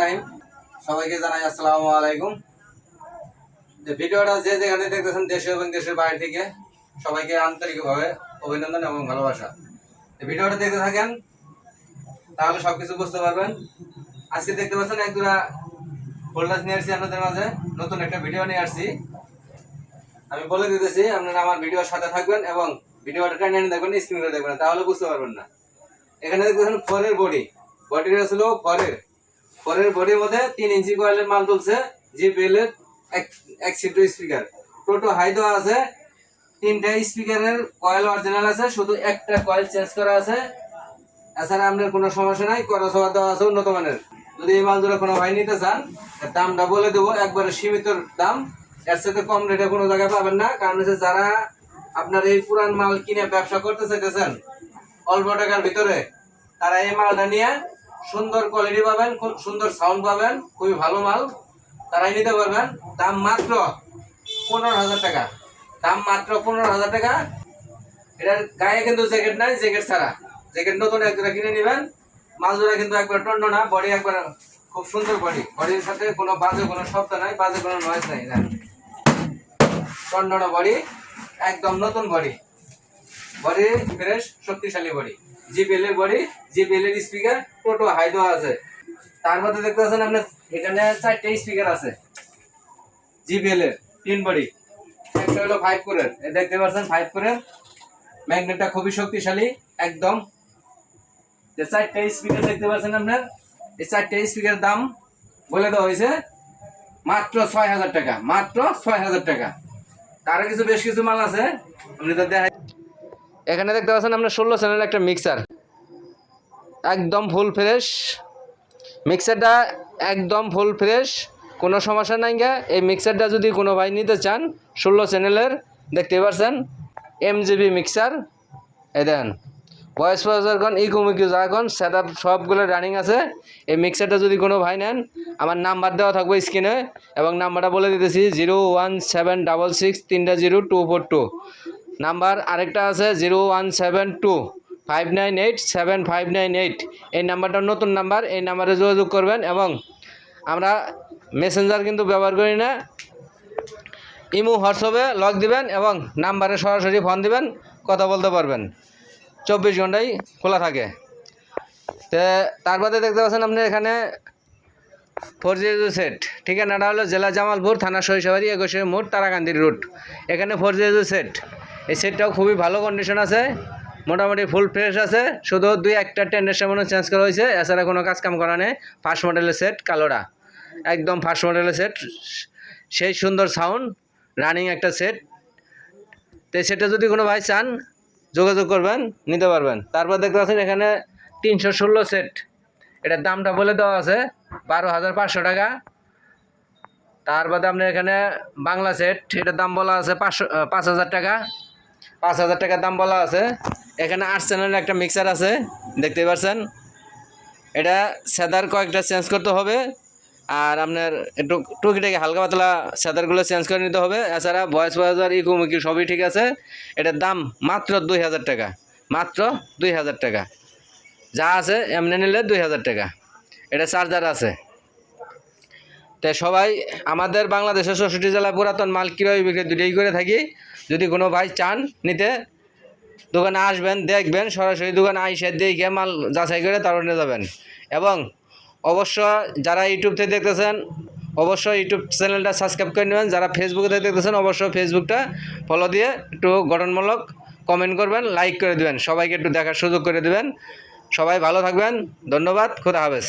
রহিম। সবাইকে জানাই আসসালামু আলাইকুম। যে ভিডিওটা যে যেখানে দেখতেছেন দেশে এবং দেশের বাইরে থেকে, সবাইকে আন্তরিকভাবে অভিনন্দন এবং ভালোবাসা। ভিডিওটা দেখতে থাকেন, তাহলে সবকিছু বুঝতে পারবেন। আজকে দেখতে পাচ্ছেন এক দুরা নিয়ে আসছি আপনাদের মাঝে। নতুন একটা ভিডিও নিয়ে আসছি। আমি বলে দিতেছি, আপনারা আমার ভিডিওর সাথে থাকবেন এবং ভিডিওটা টেনে টেনে দেখবেন স্ক্রিন করে দেখবেন, তাহলে বুঝতে পারবেন না। এখানে দেখতেছেন ফরের বডি বডিটা ছিল ফরের। ফরের বডির মধ্যে তিন ইঞ্চি কয়েলের মাল তুলছে জি বেলের এক সিটো স্পিকার। টোটো হাই দেওয়া আছে, তিনটা স্পিকারের কয়েল অরিজিনাল আছে, শুধু একটা কয়েল চেঞ্জ করা আছে। এছাড়া আপনার কোনো সমস্যা নাই করা সবার দেওয়া আছে উন্নত মানের। যদি এই মাল কোনো ভাই নিতে চান দামটা বলে দেবো, একবারে সীমিত দাম। এর সাথে কম রেটে কোনো জায়গায় পাবেন না, কারণ হচ্ছে যারা আপনার এই পুরান মাল কিনে ব্যবসা করতে চাইতেছেন, অল্প টাকার ভিতরে, তারা এই মালটা নিয়ে সুন্দর কোয়ালিটি পাবেন, খুব সুন্দর সাউন্ড পাবেন, খুবই ভালো মাল। তারাই নিতে পারবেন। দাম মাত্র পনেরো হাজার টাকা। দাম মাত্র পনেরো হাজার টাকা। এটার গায়ে কিন্তু জ্যাকেট নাই জ্যাকেট ছাড়া। জ্যাকেট নতুন একজোড়া কিনে নেবেন। মালজোড়া কিন্তু একবার টন্ড না বডি একবার খুব সুন্দর বডি বডির সাথে কোনো বাজে কোনো শব্দ নাই, বাজে কোনো নয়েজ নাই, না। টন্ডনা বডি একদম নতুন বডি বডি ফ্রেশ শক্তিশালী বডি জিপিএল এর বডি জিপিএল এর স্পিকার টোটো হাই দেওয়া আছে। তার মধ্যে দেখতে পাচ্ছেন আপনার এখানে চারটে স্পিকার আছে। জি এর তিন বডি। একটা হলো ফাইভ কোরের দেখতে পাচ্ছেন ফাইভ কোরের ম্যাগনেটটা খুবই শক্তিশালী, একদম। যে চারটে স্পিকার দেখতে পাচ্ছেন আপনার এই চারটে স্পিকারের দাম বলে দেওয়া হয়েছে মাত্র ছয় হাজার টাকা, মাত্র ছয় হাজার টাকা। তার কিছু, বেশ কিছু মাল আছে। আপনি তো দেখাই এখানে দেখতে পাচ্ছেন আপনার ষোলো চ্যানেল একটা মিক্সার একদম ফুল ফ্রেশ মিক্সারটা একদম ফুল ফ্রেশ কোনো সমস্যা নাই গা। এই মিক্সারটা যদি কোনো ভাই নিতে চান, ষোলো চ্যানেলের দেখতে পাচ্ছেন এম জিবি মিক্সার এ দেন ভয়েস প্রসেসর ইকুমিকু এখন সেট আপ সবগুলো রানিং আছে। এই মিক্সারটা যদি কোনো ভাই নেন, আমার নাম্বার দেওয়া থাকবে স্ক্রিনে। এবং নাম্বারটা বলে দিতেছি, zero one seven double six তিনটা zero two four two. Number আরেকটা আছে zero one seven two five nine eight seven five nine eight. এই নাম্বারটা নতুন নাম্বার, এই নাম্বারে যোগাযোগ করবেন এবং আমরা মেসেঞ্জার কিন্তু ব্যবহার করি না। ইমো, হোয়াটসঅ্যাপে লগ দিবেন এবং নাম্বারে সরাসরি ফোন দিবেন, কথা বলতে পারবেন। চব্বিশ ঘন্টাই খোলা থাকে। তো তার বাদে দেখতে পাচ্ছেন আপনি এখানে ফোর জিরো সেট। ঠিকানাটা হলো জেলা জামালপুর থানা সরিষাবাড়ি একুশে মোড় তারাকান্দির রুট এখানে ফোর জিরো সেট। এই সেটটাও খুবই ভালো কন্ডিশন আছে, মোটামুটি ফুল ফ্রেশ আছে, শুধু দুই একটা টেন্ডের সামনে চেঞ্জ করা হয়েছে, এছাড়া কোনো কাজ কাম করা নেই। ফার্স্ট মডেলের সেট কালোরা একদম ফার্স্ট মডেলের সেট সেই সুন্দর সাউন্ড রানিং একটা সেট তো সেটা যদি কোনো ভাই চান, যোগাযোগ করবেন, নিতে পারবেন। তারপর দেখতে পাচ্ছেন এখানে তিনশো ষোলো সেট এটার দামটা বলে দেওয়া আছে, বারো হাজার পাঁচশো টাকা। তার বাদে আপনার এখানে বাংলা সেট এটার দাম বলা আছে পাঁচশো পাঁচ হাজার টাকা। পাঁচ হাজার টাকার দাম বলা আছে। এখানে আট একটা মিক্সার আছে দেখতে পাচ্ছেন এটা সেদার কয়েকটা চেঞ্জ করতে হবে, আর আপনার একটু টুকিটাকি হালকা পাতলা সেদারগুলো চেঞ্জ করে নিতে হবে। এছাড়া ভয়েস বাজার ইকুমুকি সবই ঠিক আছে। এটার দাম মাত্র দুই হাজার টাকা, মাত্র দুই হাজার টাকা। যা আছে এমনি নিলে দুই হাজার টাকা। এটা চার্জার আছে। তো সবাই আমাদের বাংলাদেশের চৌষট্টি জেলায় পুরাতন মাল কীভাবে বিক্রি দুটোই করে থাকি। যদি কোনো ভাই চান নিতে, দোকানে আসবেন, দেখবেন, সরাসরি দোকানে আইসে দেখে মাল যাচাই করে তারপর নিয়ে যাবেন। এবং অবশ্য যারা ইউটিউব থেকে দেখতেছেন অবশ্যই ইউটিউব চ্যানেলটা সাবস্ক্রাইব করে নেবেন। যারা ফেসবুকে থেকে দেখতেছেন অবশ্যই ফেসবুকটা ফলো দিয়ে একটু গঠনমূলক কমেন্ট করবেন লাইক করে দেবেন। সবাইকে একটু দেখার সুযোগ করে দেবেন। সবাই ভালো থাকবেন। ধন্যবাদ। খুদা হাফেজ।